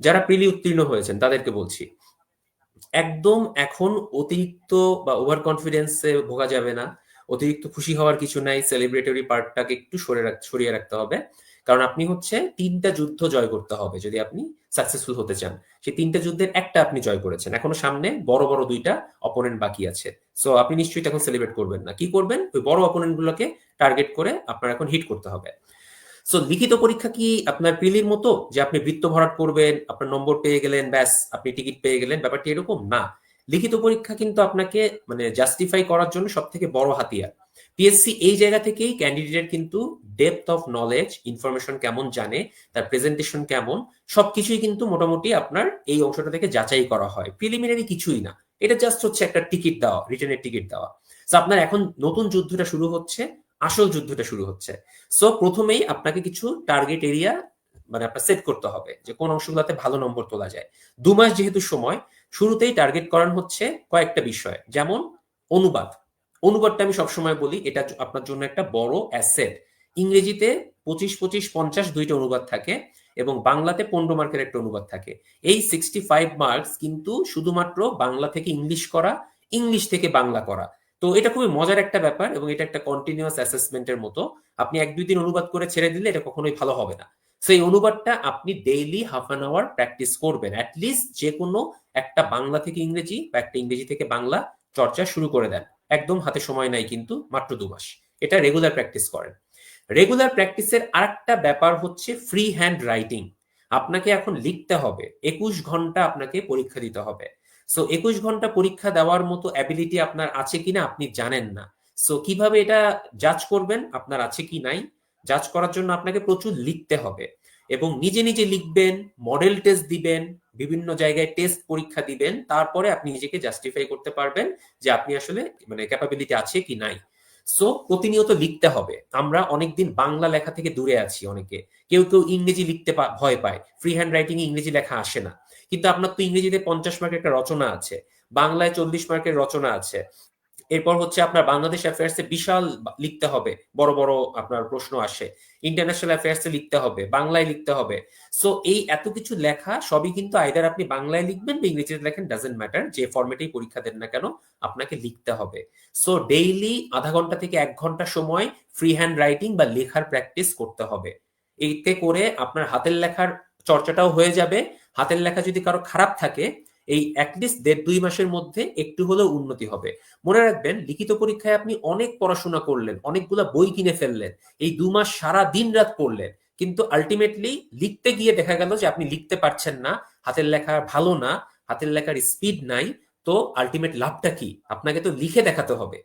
যারা প্রিলি উত্তীর্ণ হয়েছেন, তাদেরকে বলছি, একদম এখন অতিরিক্ত বা ওভার কনফিডেন্সে ভোগা যাবে না। অতিরিক্ত খুশি হওয়ার কিছু নাই সেলিব্রেটরি পার্টটাকে একটু সরে সরিয়ে রাখতে হবে। কারণ আপনি হচ্ছে তিনটা যুদ্ধ জয় করতে হবে যদি আপনি সাকসেসফুল হতে চান। সেই তিনটা যুদ্ধের একটা আপনি জয় করেছেন। এখনও সামনে বড় বড় দুইটা অপোনেন্ট বাকি আছে। সো আপনি নিশ্চয়ই এখন সেলিব্রেট করবেন না। কি করবেন? ওই বড় অপোনেন্ট গুলোকে টার্গেট করে আপনার এখন হিট করতে হবে। সো লিখিত পরীক্ষা কি আপনার প্রিলির মতো যে আপনি বৃত্ত ভরাট করবেন, আপনার নম্বর পেয়ে গেলেন, ব্যাস, আপনি টিকিট পেয়ে গেলেন, ব্যাপারটি এরকম? না। লিখিত পরীক্ষা কিন্তু আপনাকে মানে জাস্টিফাই করার জন্য সব থেকে বড় হাতিয়ার। পিএসসি এই জায়গা থেকেই ক্যান্ডিডেটের কিন্তু ডেপথ অফ নলেজ ইনফরমেশন কেমন জানে, তার প্রেজেন্টেশন কেমন, সবকিছুই কিন্তু মোটামুটি আপনার এই অংশটা থেকে যাচাই করা হয়। প্রিলিমিনারি কিছুই না। এটা জাস্ট হচ্ছে একটা টিকিট দেওয়া রিটার্নের টিকিট দেওয়া। তো আপনার এখন নতুন যুদ্ধটা শুরু হচ্ছে আসল যুদ্ধটা শুরু হচ্ছে। সো প্রথমেই আপনাকে কিছু টার্গেট এরিয়া মানে আপনার সেট করতে হবে যে কোন অংশগুলোতে ভালো নম্বর তোলা যায়। দু মাস যেহেতু সময়, শুরুতেই টার্গেট করানো হচ্ছে কয়েকটা বিষয়। যেমন অনুবাদ। অনুবাদটা আমি সবসময় বলি, এটা আপনার জন্য একটা বড় অ্যাসেট ইংরেজিতে পঁচিশ পঁচিশ, পঞ্চাশ দুইটা অনুবাদ থাকে এবং বাংলাতে পনেরো মার্কের একটা অনুবাদ থাকে। এই সিক্সটি ফাইভ মার্কস কিন্তু শুধুমাত্র বাংলা থেকে ইংলিশ করা ইংলিশ থেকে বাংলা করা। তো এটা খুবই মজার একটা ব্যাপার এবং এটা একটা কন্টিনিউয়াস অ্যাসেসমেন্টের মতো। আপনি এক, দুই দিন অনুবাদ করে ছেড়ে দিলে এটা কখনোই ভালো হবে না। সেই অনুবাদটা আপনি daily half an hour practice করবেন। অ্যাটলিস্ট যে কোনো একটা বাংলা থেকে ইংরেজি বা একটা ইংরেজি থেকে বাংলা চর্চা শুরু করে দেন। একদম হাতে সময় নাই কিন্তু মাত্র দু মাস। এটা রেগুলার প্র্যাকটিস করেন। রেগুলার প্র্যাকটিসের আরেকটা ব্যাপার হচ্ছে ফ্রি হ্যান্ড রাইটিং আপনাকে এখন লিখতে হবে। একুশ ঘণ্টা আপনাকে পরীক্ষা দিতে হবে। সো একুশ ঘণ্টা পরীক্ষা দেওয়ার মতো অ্যাবিলিটি আপনার আছে কিনা আপনি জানেন না। সো কীভাবে এটা জাজ করবেন, আপনার আছে কি নাই জাজ করার জন্য আপনাকে প্রচুর লিখতে হবে। এবং নিজে নিজে লিখবেন মডেল টেস্ট দিবেন, বিভিন্ন জায়গায় টেস্ট পরীক্ষা দিবেন, তারপরে আপনি নিজেকে জাস্টিফাই করতে পারবেন যে আপনি আসলে মানে ক্যাপাবিলিটি আছে কি নাই। সো প্রতিনিয়ত লিখতে হবে। আমরা অনেকদিন বাংলা লেখা থেকে দূরে আছি অনেকে। কেউ কেউ ইংরেজি লিখতে ভয় পায়। ফ্রি হ্যান্ড রাইটিং ইংরেজি লেখা আসে না। কিন্তু আপনার তো ইংরেজিতে পঞ্চাশ মার্কের একটা রচনা আছে, বাংলায় চল্লিশ মার্কের রচনা আছে। এরপর হচ্ছে আপনার বাংলাদেশ অ্যাফেয়ার্সে বিশাল লিখতে হবে, বড় বড় আপনার প্রশ্ন আসে। ইন্টারন্যাশনাল অ্যাফেয়ার্সে লিখতে হবে, বাংলায় লিখতে হবে। সো এই এত কিছু লেখা সবই কিন্তু আইদার আপনি বাংলায় লিখবেন বা ইংরেজিতে লেখেন ডাজেন্ট ম্যাটার যে ফর্মেটেই পরীক্ষা দেন না কেন, আপনাকে লিখতে হবে। সো ডেইলি আধা ঘণ্টা থেকে এক ঘণ্টা সময় ফ্রি হ্যান্ড রাইটিং বা লেখার প্র্যাকটিস করতে হবে। এতে করে আপনার হাতের লেখার চর্চাটাও হয়ে যাবে হাতের লেখা যদি কারও খারাপ থাকে, এই অ্যাটলিস্ট দেড় দুই মাসের মধ্যে একটু হলেও উন্নতি হবে। মনে রাখবেন, লিখিত পরীক্ষায় আপনি অনেক পড়াশোনা করলেন, অনেকগুলো বই কিনে ফেললেন, এই দু মাস সারা দিন রাত পড়লেন, কিন্তু আলটিমেটলি লিখতে গিয়ে দেখা গেল যে আপনি লিখতে পারছেন না, হাতের লেখা ভালো না, হাতের লেখার স্পিড নাই, তো আলটিমেট লাভটা কি? আপনাকে তো লিখে দেখাতে হবে।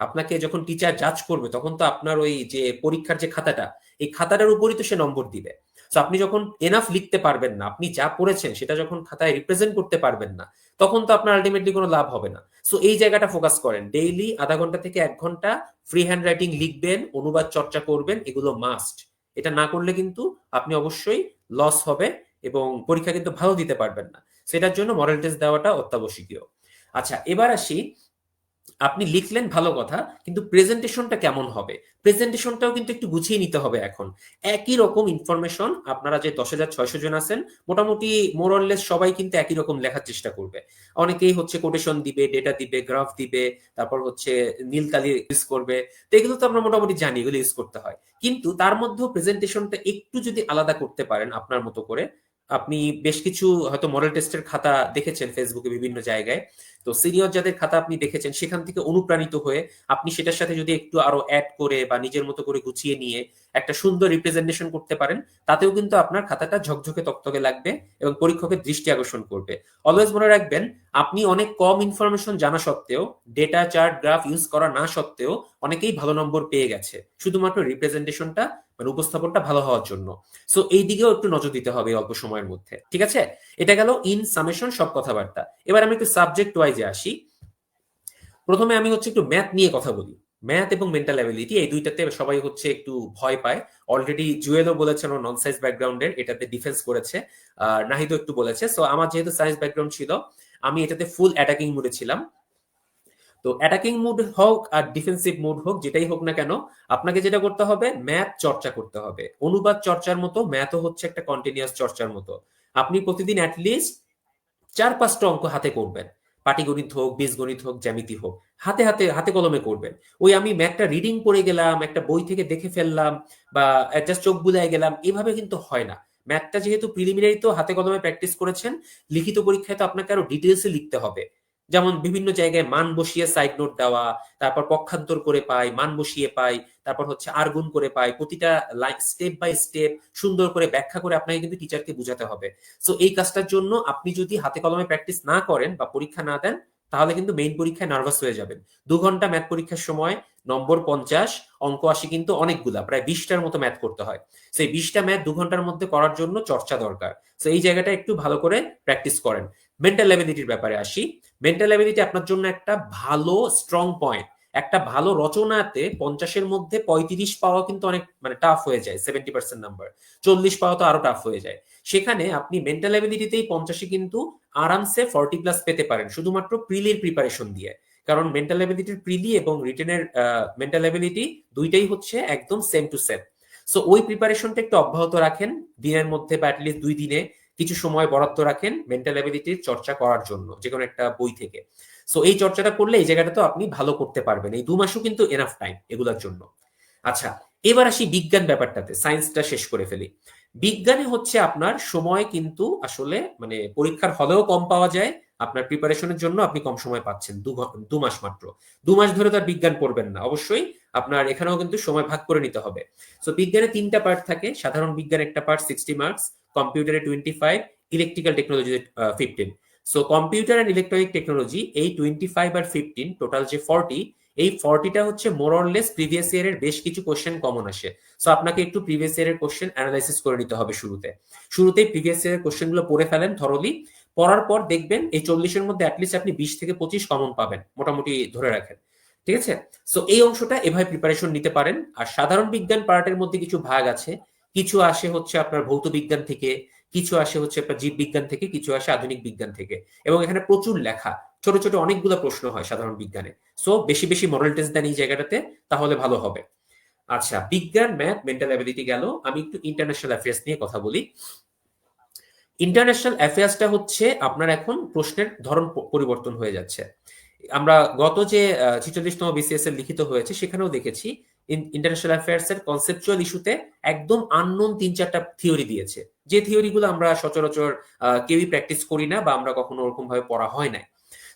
আপনাকে যখন টিচার জাজ করবে, তখন তো আপনার ওই যে পরীক্ষার যে খাতাটা, এই খাতাটার উপরই তো সে নম্বর দিবে। তো আপনি যখন এনাফ লিখতে পারবেন না, আপনি যা পড়েছেন সেটা যখন খাতায় রিপ্রেজেন্ট করতে পারবেন না, তখন তো আপনার আলটিমেটলি কোনো লাভ হবে না। সো এই জায়গাটা ফোকাস করেন। ডেইলি আধা ঘণ্টা থেকে এক ঘণ্টা ফ্রি হ্যান্ড রাইটিং লিখবেন, অনুবাদ চর্চা করবেন, এগুলো মাস্ট এটা না করলে কিন্তু আপনি অবশ্যই লস হবে এবং পরীক্ষা কিন্তু ভালো দিতে পারবেন না। সেটার জন্য মডেল টেস্ট দেওয়াটা অত্যাবশ্যকীয়। আচ্ছা এবার আসি আপনি লিখলেন ভালো কথা, কিন্তু প্রেজেন্টেশনটা কেমন হবে? প্রেজেন্টেশনটাও কিন্তু একটু গুছিয়ে নিতে হবে এখন। একই রকম ইনফরমেশন আপনারা যে দশ হাজার ছয়শো জন আছেন, মোটামুটি মোরললেস সবাই কিন্তু একই রকম লেখার চেষ্টা করবে। অনেকেই হচ্ছে কোটেশন দিবে ডেটা দিবে গ্রাফ দিবে, তারপর হচ্ছে নীলকালি ইউজ করবে। তো এগুলো তো আমরা মোটামুটি জানি, এগুলো ইউজ করতে হয়। কিন্তু তার মধ্যেও প্রেজেন্টেশনটা একটু যদি আলাদা করতে পারেন আপনার মতো করে আপনি বেশ কিছু হয়তো মডেল টেস্টের খাতা দেখেছেন ফেসবুকে বিভিন্ন জায়গায়। তো সিনিয়র যাদের খাতা আপনি দেখেছেন, সেখান থেকে অনুপ্রাণিত হয়ে আপনি সেটার সাথে যদি একটু আরও অ্যাড করে বা নিজের মতো করে গুছিয়ে নিয়ে একটা সুন্দর রিপ্রেজেন্টেশন করতে পারেন, তাতেও কিন্তু আপনার খাতাটা ঝকঝকে তকতকে লাগবে এবং পরীক্ষকের দৃষ্টি আকর্ষণ করবে। অলওয়েজ মনে রাখবেন, আপনি অনেক কম ইনফরমেশন জানা সত্ত্বেও ডেটা চার্ট গ্রাফ ইউজ করা না সত্ত্বেও অনেকেই ভালো নম্বর পেয়ে গেছে। শুধুমাত্র রিপ্রেজেন্টেশনটা মানে উপস্থাপনটা ভালো হওয়ার জন্য। সো এই দিকেও একটু নজর দিতে হবে অল্প সময়ের মধ্যে। ঠিক আছে? এটা গেল ইন সামেশন সব কথাবার্তা। এবার আমি একটু সাবজেক্ট ওয়াইজে আসি। প্রথমে আমি হচ্ছে একটু ম্যাথ নিয়ে কথা বলি। ম্যাথ এবং মেন্টাল অ্যাবিলিটি এই দুইটাতে সবাই হচ্ছে একটু ভয় পায়। অলরেডি জুয়েলও বলেছেন নন সায়েন্স ব্যাকগ্রাউন্ডের এটাতে ডিফেন্স করেছে। নাহিদও একটু বলেছে। সো আমার যেহেতু সায়েন্স ব্যাকগ্রাউন্ড ছিল, আমি এটাতে ফুল অ্যাটাকিং মুডে ছিলাম। তো অ্যাটাকিং মুড হোক আর ডিফেন্সিভ মুড হোক, যেটাই হোক না কেন, আপনাকে যেটা করতে হবে ম্যাথ চর্চা করতে হবে। অনুবাদ চর্চার মতো ম্যাথও হচ্ছে একটা কন্টিনিউয়াস চর্চার মতো। আপনি প্রতিদিন অ্যাটলিস্ট চার পাঁচটা অঙ্ক হাতে করবেন। পাটিগণিত হোক বীজগণিত হোক, জ্যামিতি হোক, হাতে হাতে হাতে কলমে করবেন। ওই আমি ম্যাথটা রিডিং পড়ে গেলাম, একটা বই থেকে দেখে ফেললাম বা জাস্ট চোখ বুলায় গেলাম, এভাবে কিন্তু হয় না। ম্যাথটা যেহেতু প্রিলিমিনারি তো হাতে কলমে প্র্যাকটিস করেছেন, লিখিত পরীক্ষায় তো আপনাকে আরও ডিটেলসে লিখতে হবে। যেমন বিভিন্ন জায়গায় মান বসিয়ে সাইড নোট দেওয়া, তারপর পক্ষান্তর করে পাই, মান বসিয়ে পাই তারপর হচ্ছে আর গুণ করে পাই প্রতিটা লাইন স্টেপ বাই স্টেপ সুন্দর করে ব্যাখ্যা করে আপনাকে কিন্তু টিচারকে বুঝাতে হবে। সো এই কাজটার জন্য আপনি যদি হাতে কলমে প্র্যাকটিস না করেন বা পরীক্ষা না দেন, তাহলে কিন্তু মেইন পরীক্ষায় নার্ভাস হয়ে যাবেন। দু ঘণ্টা ম্যাথ পরীক্ষার সময়, নম্বর পঞ্চাশ, অঙ্ক আসে কিন্তু অনেকগুলা, প্রায় বিশটার মতো ম্যাথ করতে হয়। সেই বিশটা ম্যাথ দু ঘণ্টার মধ্যে করার জন্য চর্চা দরকার। তো এই জায়গাটা একটু ভালো করে প্র্যাকটিস করেন। মেন্টাল অ্যাবিলিটির ব্যাপারে আসি। মেন্টাল অ্যাবিলিটি আপনার জন্য একটা ভালো স্ট্রং পয়েন্ট একটা ভালো রচনাতে পঞ্চাশের মধ্যে পঁয়ত্রিশ পাওয়া কিন্তু অনেক মানে টাফ হয়ে যায় সেভেন্টি পার্সেন্ট নাম্বার চল্লিশ পাওয়া তো আরও টাফ হয়ে যায়। সেখানে আপনি মেন্টাল অ্যাবিলিটিতেই পঞ্চাশে কিন্তু আরামসে ফর্টি প্লাস পেতে পারেন, শুধুমাত্র প্রিলির প্রিপারেশন দিয়ে। কারণ মেন্টাল অ্যাবিলিটির প্রিলি এবং রিটেনের মেন্টাল অ্যাবিলিটি দুইটাই হচ্ছে একদম সেম টু সেম সো ওই প্রিপারেশনটা একটু অব্যাহত রাখেন, দিনের মধ্যে বা অ্যাটলিস্ট দুই দিনে। কিছু সময় বরাদ্দ রাখেন মেন্টাল অ্যাবিলিটির চর্চা করার জন্য যে কোনো একটা বই থেকে। সো এই চর্চাটা করলে এই জায়গাটা তো আপনি ভালো করতে পারবেন। এই দু মাসও কিন্তু এনাফ টাইম এগুলোর জন্য। আচ্ছা এবার আসি বিজ্ঞান ব্যাপারটাতে সায়েন্সটা শেষ করে ফেলি। বিজ্ঞানে হচ্ছে আপনার সময় কিন্তু আসলে মানে পরীক্ষার হলেও কম পাওয়া যায়, আপনার প্রিপারেশনের জন্য আপনি কম সময় পাচ্ছেন, দু মাস মাত্র। দু মাস ধরে তার বিজ্ঞান পড়বেন না। অবশ্যই আপনার এখানেও কিন্তু সময় ভাগ করে নিতে হবে। সো বিজ্ঞানে তিনটা পার্ট থাকে, সাধারণ বিজ্ঞান একটা পার্ট সিক্সটি মার্কস কম্পিউটারে twenty five electrical technology fifteen so computer and electronic technology এই টোয়েন্টি ফাইভ আর ফিফটিন টোটাল যে ফর্টি এই ফর্টিটা হচ্ছে মোরলেস প্রিভিয়াস ইয়ারের বেশ কিছু কোশ্চেন কমন আসে। সো আপনাকে একটু প্রিভিয়াস ইয়ারের কোশ্চেন অ্যানালাইসিস করে নিতে হবে শুরুতে। শুরুতেই প্রিভিয়াস ইয়ারের কোশ্চেনগুলো পড়ে ফেলেন থরলি পড়ার পর দেখবেন এই চল্লিশের মধ্যে অ্যাটলিস্ট আপনি বিশ থেকে পঁচিশ কমন পাবেন, মোটামুটি ধরে রাখেন। ঠিক আছে? সো এই অংশটা এভাবে প্রিপারেশন নিতে পারেন। আর সাধারণ বিজ্ঞান পার্টের মধ্যে কিছু ভাগ আছে। কিছু আসে হচ্ছে আপনার ভৌত বিজ্ঞান থেকে, কিছু আসে হচ্ছে আপনার জীব বিজ্ঞান থেকে, কিছু আসে আধুনিক বিজ্ঞান থেকে। এবং এখানে প্রচুর লেখা, ছোট ছোট অনেকগুলো প্রশ্ন হয় সাধারণ বিজ্ঞানে। সো বেশি বেশি মরাল টেস্ট দেন এই জায়গাটাতে, তাহলে ভালো হবে। আচ্ছা বিজ্ঞান ম্যাথ মেন্টাল অ্যাবিলিটি গেল। আমি একটু ইন্টারন্যাশনাল অ্যাফেয়ার্স নিয়ে কথা বলি। ইন্টারন্যাশনাল অ্যাফেয়ার্সটা হচ্ছে আপনার এখন প্রশ্নের ধরন পরিবর্তন হয়ে যাচ্ছে। আমরা গত যে ছিচল্লিশতম বিসিএস এর লিখিত হয়েছে, সেখানেও দেখেছি ইন্টারন্যাশনাল অ্যাফেয়ার্স এর কনসেপচুয়াল ইস্যুতে একদম আননোন তিন চারটা থিওরি দিয়েছে। যে থিওরিগুলো আমরা সচরাচর কেউই প্র্যাকটিস করি না বা আমরা কখনো ওরকম ভাবে পড়া হয় না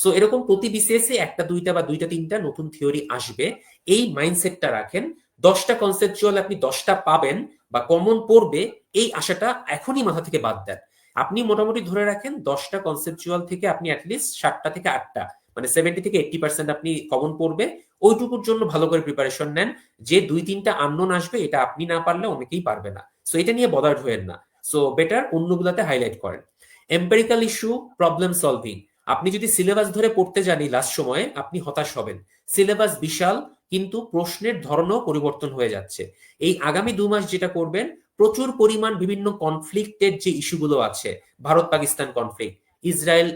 সো এরকম প্রতি বিসিএস একটা, দুইটা বা দুইটা, তিনটা নতুন থিওরি আসবে। এই মাইন্ডসেটটা রাখেন, দশটা কনসেপচুয়াল আপনি দশটা পাবেন বা কমন পড়বে, এই আশাটা এখনই মাথা থেকে বাদ দেন। আপনি মোটামুটি ধরে রাখেন, দশটা কনসেপচুয়াল থেকে আপনি অ্যাটলিস্ট সাতটা থেকে আটটা। মানে সেভেন্টি থেকে এইটটি পার্সেন্ট আপনি কমন পড়বে। ওইটুকুর জন্য ভালো করে প্রিপারেশন নেন। যে দুই তিনটা আননোন আসবে, এটা আপনি না পারলে অনেকেই পারবে না। সো এটা নিয়ে বদার্ড হয়েন না। সো বেটার অন্যগুলাতে হাইলাইট করেন। এম্পেরিক্যাল ইস্যু প্রবলেম সলভিং আপনি যদি সিলেবাস ধরে পড়তে জানি লাস্ট সময়ে, আপনি হতাশ হবেন। সিলেবাস বিশাল, কিন্তু প্রশ্নের ধরনও পরিবর্তন হয়ে যাচ্ছে। এই আগামী দু মাস যেটা করবেন, প্রচুর পরিমাণ বিভিন্ন কনফ্লিক্টের যে ইস্যুগুলো আছে Bharat Pakistan conflict Israel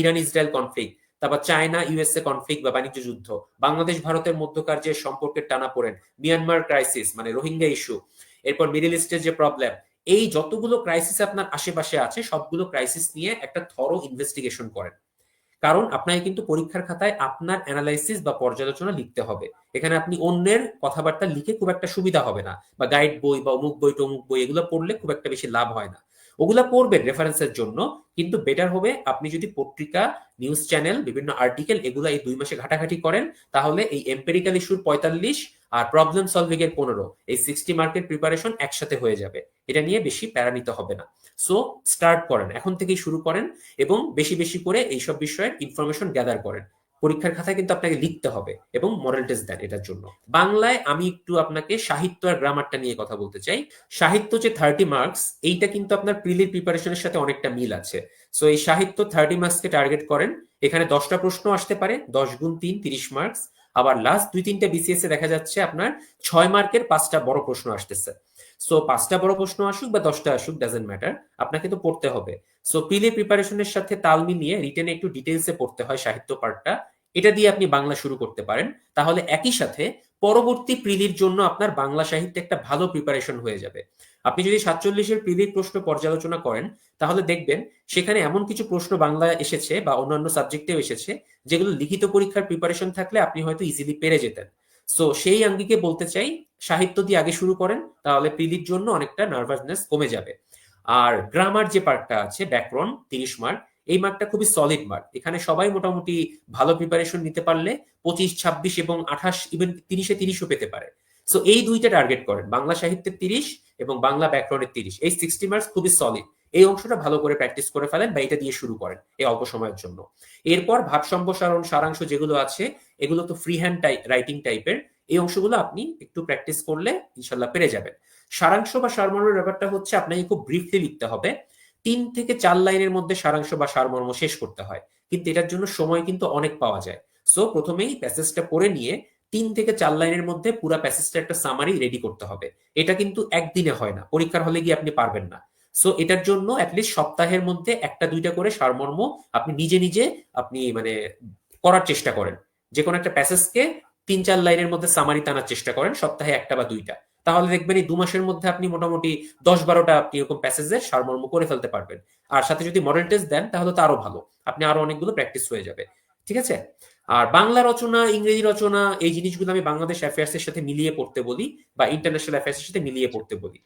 Iran Israel conflict তারপর চায়না, ইউএসএ কনফ্লিক্ট বা বাণিজ্য যুদ্ধ, বাংলাদেশ, ভারতের মধ্যকার যে সম্পর্কের টানা পড়েন মিয়ানমার ক্রাইসিস মানে রোহিঙ্গা ইস্যু এরপর মিডিল ইস্টের যে প্রবলেম এই যতগুলো ক্রাইসিস আপনার আশেপাশে আছে, সবগুলো ক্রাইসিস নিয়ে একটা থরো ইনভেস্টিগেশন করেন। কারণ আপনাকে কিন্তু পরীক্ষার খাতায় আপনার অ্যানালাইসিস বা পর্যালোচনা লিখতে হবে। এখানে আপনি অন্যের কথাবার্তা লিখে খুব একটা সুবিধা হবে না, বা গাইড বই বা অমুক বই টমুক বই, এগুলো পড়লে খুব একটা বেশি লাভ হয় না। ওগুলা পড়বেন রেফারেন্সের জন্য, কিন্তু বেটার হবে আপনি যদি পত্রিকা নিউজ চ্যানেল বিভিন্ন আর্টিকেল এগুলো এই দুই মাসে ঘাটাঘাটি করেন, তাহলে এই এম্পেরিক্যাল ইস্যুর পঁয়তাল্লিশ আর প্রবলেম সলভিং এর পনেরো, এই সিক্সটি মার্কের প্রিপারেশন একসাথে হয়ে যাবে। এটা নিয়ে বেশি প্যারা নিতে হবে না। সো স্টার্ট করেন, এখন থেকেই শুরু করেন এবং বেশি বেশি করে এইসব বিষয়ের ইনফরমেশন গ্যাদার করেন। পরীক্ষার খাতায় কিন্তু আপনাকে লিখতে হবে এবং মডেল টেস্ট দেন এটার জন্য। বাংলায় আমি একটু আপনাকে সাহিত্য আর গ্রামারটা নিয়ে কথা বলতে চাই। সাহিত্য যে থার্টি মার্কস এইটা কিন্তু আপনার প্রিলির প্রিপারেশনের সাথে অনেকটা মিল আছে। সো এই সাহিত্য থার্টি মার্কসকে টার্গেট করেন, এখানে দশটা প্রশ্ন আসতে পারে, দশ গুণ তিন, তিরিশ মার্কস আবার লাস্ট দুই, তিনটা বিসিএস এ দেখা যাচ্ছে আপনার ছয় মার্কের পাঁচটা বড় প্রশ্ন আসতেছে। সো পাঁচটা বড় প্রশ্ন আসুক বা দশটা আসুক ডাজেন্ট ম্যাটার আপনাকে তো পড়তে হবে। সো প্রিলি প্রিপারেশনের সাথে তাল মিলিয়ে রিটেনে একটু ডিটেলসে পড়তে হয় সাহিত্য পার্টটা এটা দিয়ে আপনি বাংলা শুরু করতে পারেন। তাহলে একই সাথে পরবর্তী প্রিলির জন্য আপনার বাংলা সাহিত্যে একটা ভালো প্রিপারেশন হয়ে যাবে। আপনি যদি সাতচল্লিশের প্রিলির প্রশ্ন পর্যালোচনা করেন, তাহলে দেখবেন সেখানে এমন কিছু প্রশ্ন বাংলা এসেছে বা অন্যান্য সাবজেক্টেও এসেছে, যেগুলো লিখিত পরীক্ষার প্রিপারেশন থাকলে আপনি হয়তো ইজিলি পেরে যেতেন। সো সেই আঙ্গিকে বলতে চাই, সাহিত্য দিয়ে আগে শুরু করেন, তাহলে প্রিলির জন্য অনেকটা নার্ভাসনেস কমে যাবে। আর গ্রামার যে পার্টটা আছে ব্যাকরণ তিরিশ মার্ক এই মার্কটা খুবই সলিড মার্ক এখানে সবাই মোটামুটি ভালো প্রিপারেশন নিতে পারলে পঁচিশ, ছাব্বিশ এবং আঠাশ ইভেন তিরিশে তিরিশও পেতে পারে। সো এই দুইটা টার্গেট করেন। বাংলা সাহিত্যের তিরিশ এবং বাংলা ব্যাকরণের তিরিশ। এই সিক্সটি মার্কস খুবই সলিড এই অংশটা ভালো করে প্র্যাকটিস করে ফেলেন বা এটা দিয়ে শুরু করেন এই অল্প সময়ের জন্য। এরপর ভাব সম্প্রসারণ সারাংশ যেগুলো আছে, এগুলো তো ফ্রি হ্যান্ড রাইটিং টাইপের এই অংশগুলো আপনি একটু প্র্যাকটিস করলে ইনশাল্লাহ পেরে যাবেন। সারাংশ বা সারমর্মের ব্যাপারটা হচ্ছে আপনাকে খুব ব্রিফলি লিখতে হবে। তিন থেকে চার লাইনের মধ্যে সারাংশ বা সারমর্ম শেষ করতে হয়। কিন্তু এটার জন্য সময় কিন্তু অনেক পাওয়া যায়। সো প্রথমেই প্যাসেজটা পড়ে নিয়ে তিন থেকে চার লাইনের মধ্যে পুরো প্যাসেজটা একটা সামারি রেডি করতে হবে। এটা কিন্তু একদিনে হয় না। পরীক্ষার হলে গিয়ে আপনি পারবেন না। সো এটার জন্য অ্যাটলিস্ট সপ্তাহের মধ্যে একটা দুইটা করে সারমর্ম আপনি নিজে নিজে আপনি মানে করার চেষ্টা করেন। যে কোনো একটা প্যাসেজকে তিন চার লাইনের মধ্যে সামারি টানার চেষ্টা করেন, সপ্তাহে একটা বা দুইটা। তাহলে দেখবেন এই দু মাসের মধ্যে আপনি মোটামুটি দশ বারোটা আপনি এরকম প্যাসেজের সারমর্ম করে ফেলতে পারবেন। আর সাথে যদি মডেল টেস্ট দেন, তাহলে তো আরও ভালো। আপনি আরও অনেকগুলো প্র্যাকটিস হয়ে যাবে। ঠিক আছে? আর বাংলা রচনা, ইংরেজি রচনা, এই জিনিসগুলো আমি বাংলাদেশ অ্যাফেয়ার্স এর সাথে মিলিয়ে পড়তে বলি বা ইন্টারন্যাশনাল অ্যাফেয়ার্স এর সাথে মিলিয়ে পড়তে বলি।